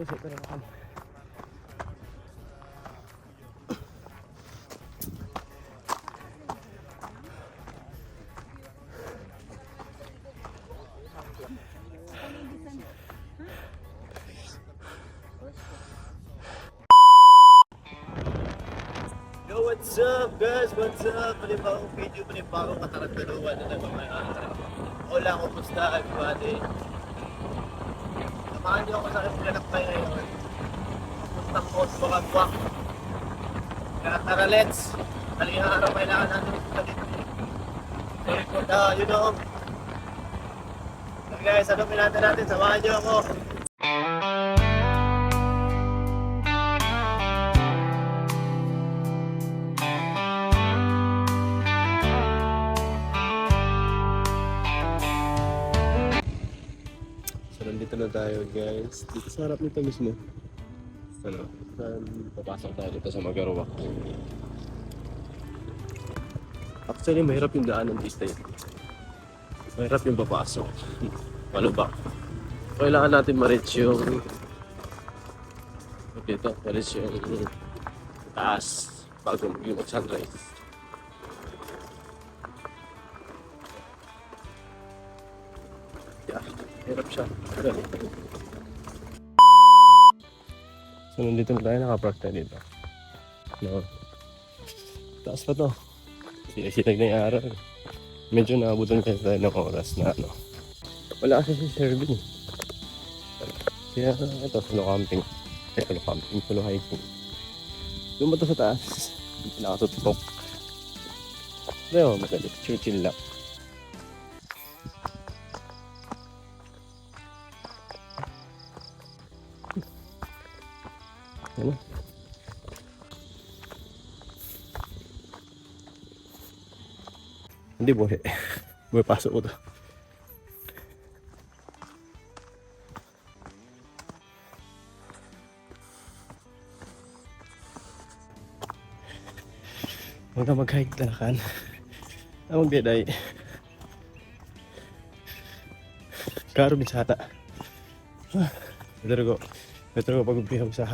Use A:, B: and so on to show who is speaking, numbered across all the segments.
A: Sa tarakan. Yo, what's up guys? What's up? Panibagong video, panibagong kataragdaluan na naman Hola, kumusta everybody? Niyo ako sa aking pinalakbay ngayon. Puntang ko sa mga buwak. Kaya tara, let's! Halina araw kailangan natin ito dito. Ah, you know. Guys, ano pinata natin? Samahan niyo ako. Na tayo guys. Dito sa harap nito mismo. Ano? Saan papasok tayo dito sa Magarwak. Actually, mahirap yung daanan this time. Mahirap yung papasok. Ano ba? Kailangan natin ma-reach yung dito, ma-reach yung taas bago mag sunrise. Hirap siya. So, nandito na tayo, nakapark dito. No. Taas pa to. Sila-silag na yung araw. Medyo naabutan kasi tayo ng oras na ano. Wala kasi si Shervin. eh. Kaya ito, solo camping. Eh, solo camping, solo hiking. Doon ba to sa taas? Dito nakatutok. Pero, madali. Chill-chill lang. Hindi buhay. Buhay pasok ko to. Huwag ka mag-hike talakan. Ang magbiyaday. Karo bisata. Betul ko. Betul ko pag-umpiham sa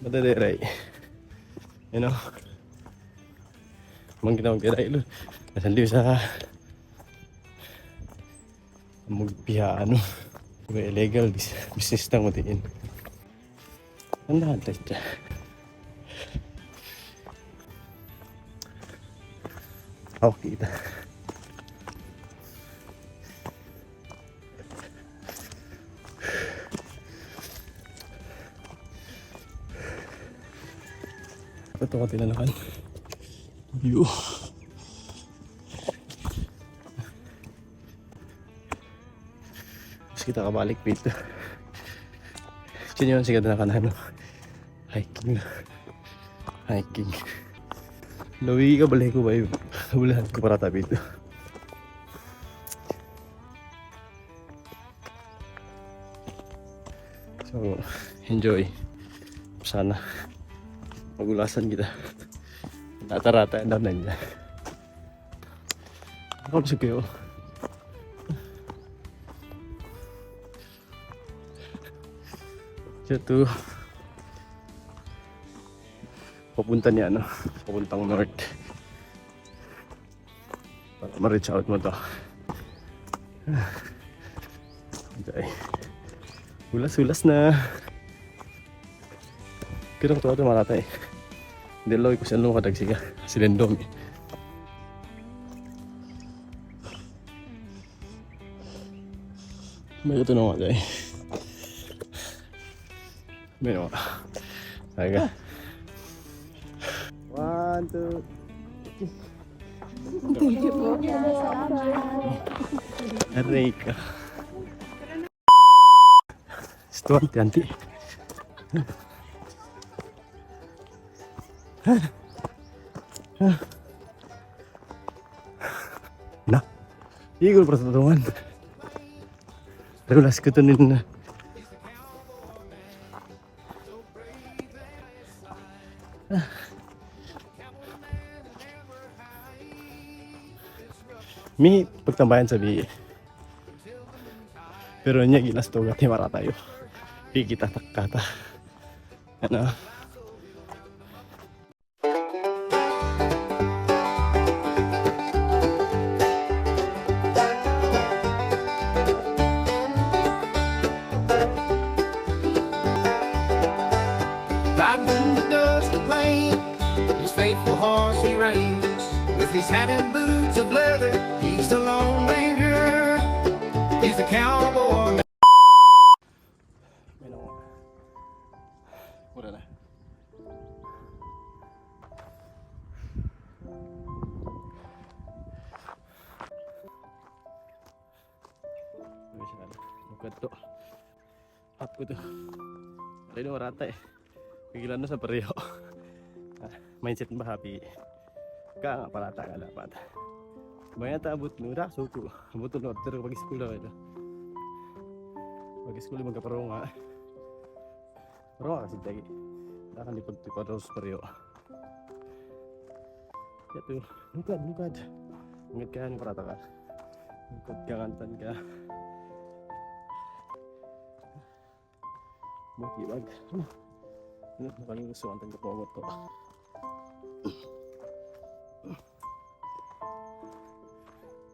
A: madadiray. You know? Mang ginawag diray lo. Nasan liyo sa magpiha ano. May illegal business na mo din. Ang lahat tayo. Oh, kita. Ito ko tinalakan. View. Mas kita kabalik dito. Diyan yun siya na kanano. Hiking na. Hiking. Lawi ka balay ko ba yun? Wala ko para tabi ito. So, enjoy. Sana magulasan kita. Tatarata daw na niya. Ako sa kayo. Siya to. Papunta niya ano, papuntang north. Para ma-reach out mo to. Okay. Ulas-ulas na. Kirang tuwa ito maratay. Hindi loy ko siya nung kadagsiga. Silendong. May ito na nga dahil. May naman. Saga. One, two, Aray ka. Estuante, anti. Na. Igol para sa tutungan. Pero last ko to nila na. Mi pagtambayan sa biye. Pero niya gilas to gati mara tayo. Pikitatak kata. Ano?
B: faithful horse he reigns. With his hat and boots of leather, he's the Lone Ranger. He's the cowboy.
A: ไม่รู้พูดอะไร Professional. Bukan tu. Aku tu. Tadi orang rata. Pergi lana sampai riak. Mindset ba happy? Ka nga palata ka dapat. Bayan ta abot nura suko. Abot no after pag school ito. Pag school magkaparo nga. Pero kasi dagi. Akan di pagtipad sa pareho. Yato, lukad, lukad. Ingat ka ni parata ka. Lukad ka kantan ka. Makibag. Ano? Ano? Nakaling gusto kantan ka po ko.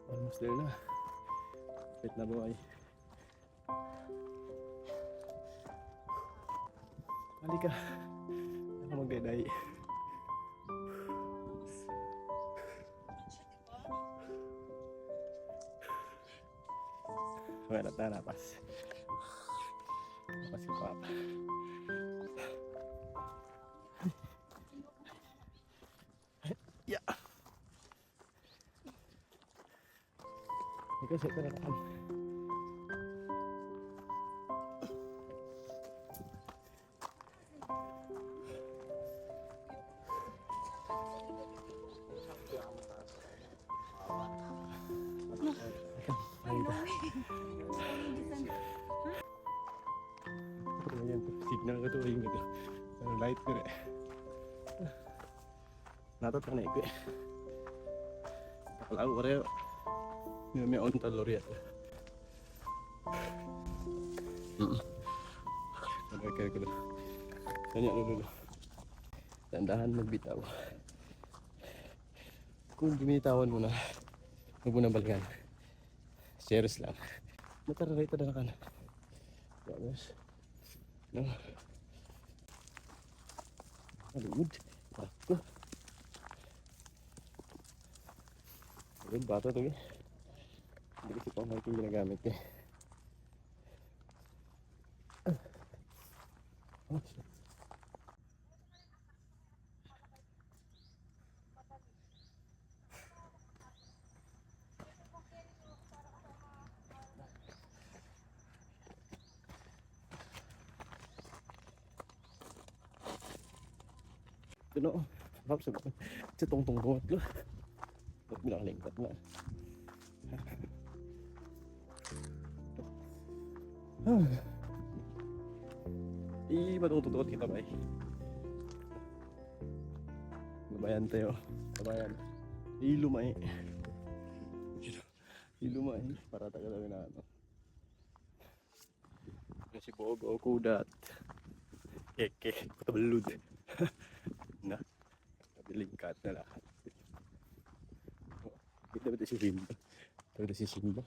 A: Almost there na. Wait na boy. Halika. Ako magdeday. Okay, na tayo napas. Napas ko pa. Ikaw sa ito na naman. Halika. Ayan, signal ko to, yung ito. Ang light ko rin. Natot na ko eh. Nakalago May may on talor yan. Ano kaya ko na. Kanya lolo. Tandahan magbitaw. Kung binitawan mo na, huwag mo nang balikan. Serious lang. Matararay ito na ka na. Promise. No. Aluud. Ako. Aluud, bata ito eh. Hindi kasi pang hiking ginagamit eh. Ah. Oh, shit. Ito na oh. Mga. Ito tong tong bungat lo. Ba't bilang lingkat na. Ih, matututut kita bay. Babayan tayo. Babayan. Ilumay. Ilumay. Para tagal na na ano. Kasi bogo kudat. Keke. Kutabelud. na. Kabilingkat na lahat. Kita ba si Simba? Ito si Simba.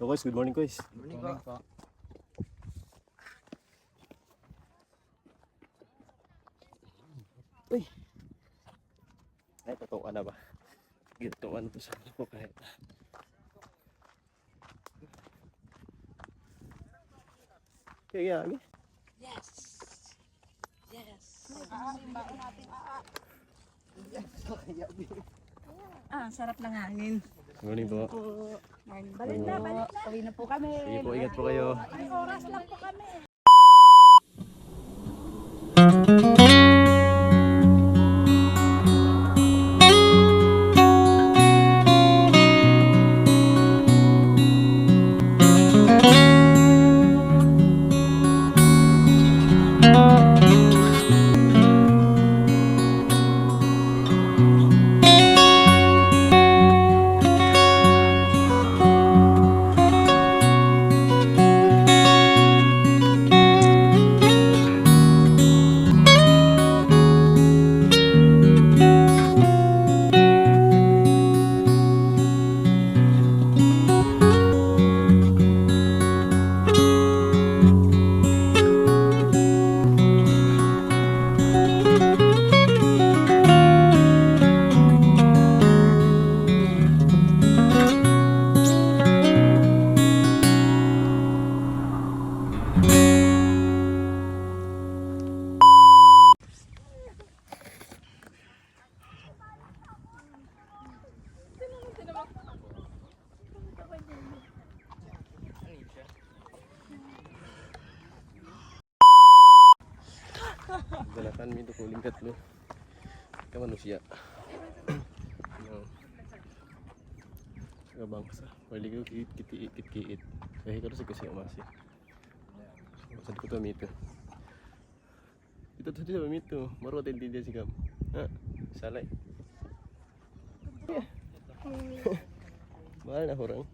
A: So guys, good morning guys.
B: Morning po.
A: Uy! Ay, totoo na ba? Gintuan to sa ako kahit. Kaya nga,
C: Yes. Yes. Ah, sarap ng hangin.
A: Morning po.
C: Balik na, balik na. Uwi na po kami.
A: Sige po, ingat po kayo.
C: Ay, oras lang po kami.
A: Mi to kuling katlo. Ka manusia. no. Sa bangsa. Wali ko kiit kiti kit kiit. Kaya ko sa kasi umasi. Sa ko to mito. Ito to dito mito. Maro din din si kam. Ha? Salay. Mahal na horang.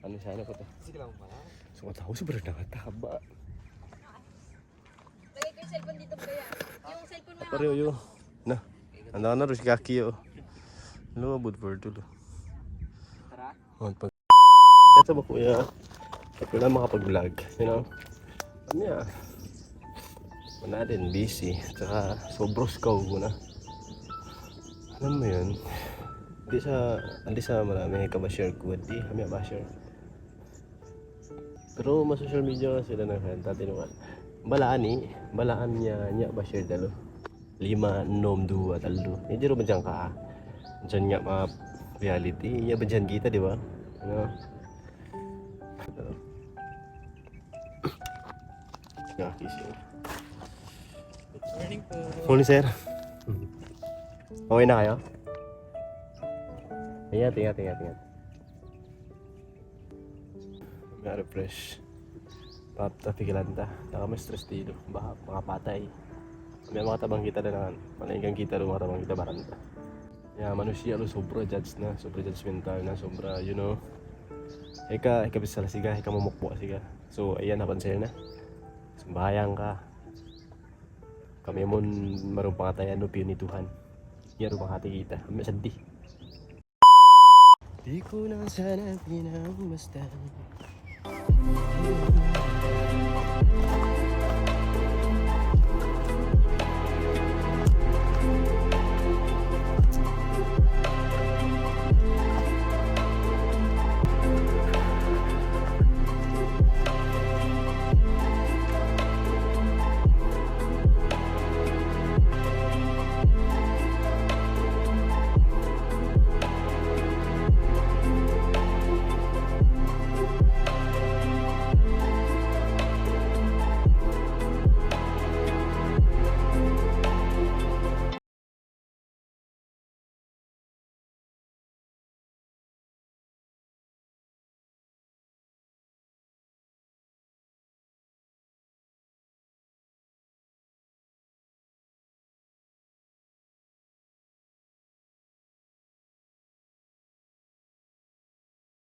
A: Ano ano pa to?
D: Sige lang pala.
A: So, tahu sobrang nakataba.
E: Ko yung cellphone dito kaya. Yung cellphone mo
A: Pareho yo. Na. Anda na rin si kaki yo. Ano abot for tulo.
D: Tara.
A: Oh, pag Ito ba kuya? Pag wala makapag-vlog, you know? Ano ya? Wala din, busy. Tsaka sobros ka muna. Alam mo yun? Di sa, andi sa marami ka ba share ko? Di, kami ba share? Pero mas social media sila na kan tati naman. Balaan ni, balaan niya niya ba share dalo. Lima, nom, dua, talo. Hindi ro ba dyan ka? Diyan nga mga reality. Iya ba dyan kita, di ba? Ano? Nakakising.
D: Morning po.
A: Morning, sir. Okay na kayo? Ingat, ingat, ingat, ingat. May refresh. Papta, pigilan ta. Taka may stress dito. Baka mga patay. May mga tabang kita na naman. Malinggang kita rin mga tabang kita baranta. Ya, manusia lo sobra judge na, sobra judgmental na, sobra, you know. Eka, eka bisa siga, eka mamukbo siga. So, ayan, napansin na. Sembayang ka. Kami mo marong pangatayan no ni Tuhan. Yan ang hati kita. Kami sedih. Di ko na sana pinamasdan